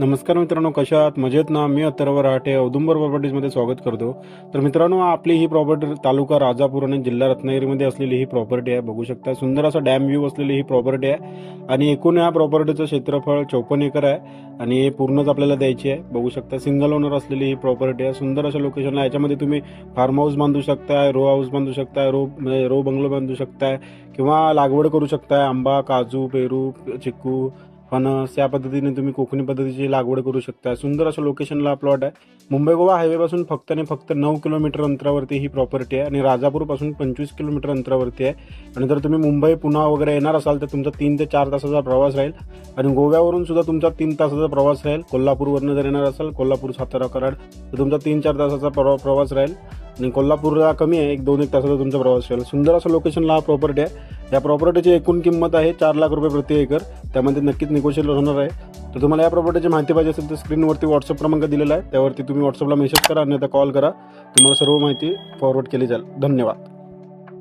नमस्कार मित्रांनो कशा आहात? मजेत ना? मी अथर्व राहटे औदुंबर प्रॉपर्टीजमध्ये स्वागत करतो. तर मित्रांनो आपली ही प्रॉपर्टी तालुका राजापूर आणि जिल्हा रत्नागिरीमध्ये असलेली ही प्रॉपर्टी आहे. बघू शकता सुंदर असा डॅम व्ह्यू असलेली ही प्रॉपर्टी आहे. आणि एकूण या प्रॉपर्टीचं क्षेत्रफळ चौपन्न एकर आहे. आणि हे पूर्णच आपल्याला द्यायची आहे. बघू शकता सिंगल ओनर असलेली ही प्रॉपर्टी आहे. सुंदर अशा लोकेशनला याच्यामध्ये तुम्ही फार्म हाऊस बांधू शकताय रो हाऊस बांधू शकताय रो म्हणजे रो बंगलो बांधू शकताय किंवा लागवड करू शकताय. आंबा काजू पेरू चिक्कू पण त्या पद्धतीने तुम्ही कोकणी पद्धतीची लागवड करू शकता. सुंदर असं लोकेशनला प्लॉट आहे. मुंबई गोवा हायवेपासून फक्त आणि फक्त नऊ किलोमीटर अंतरावरती ही प्रॉपर्टी आहे आणि राजापूरपासून पंचवीस किलोमीटर अंतरावरती आहे. आणि जर तुम्ही मुंबई पुन्हा वगैरे येणार असाल तर तुमचा तीन ते चार तासाचा प्रवास राहील. आणि गोव्यावरून सुद्धा तुमचा तीन तासाचा प्रवास राहील. कोल्हापूरवरून जर येणार असाल कोल्हापूर सातारा कराड तर तुमचा तीन चार तासाचा प्रवा प्रवास राहील. आणि कोल्हापूरला कमी आहे एक दोन एक तासाचा तुमचा प्रवास राहील. सुंदर असं लोकेशनला हा प्रॉपर्टी आहे. या प्रॉपर्टीची एकूण किंमत आहे चार लाख रुपये प्रति एकर. त्यामध्ये नक्कीच निगोशिएट होणार आहे. तर तुम्हाला या प्रॉपर्टीची माहिती पाहिजे असेल तर स्क्रीनवरती व्हॉट्सअप क्रमांक दिलेला आहे. त्यावरती तुम्ही व्हॉट्सअपला मेसेज करा आणि कॉल करा. तुम्हाला सर्व माहिती फॉरवर्ड केली जाईल. धन्यवाद.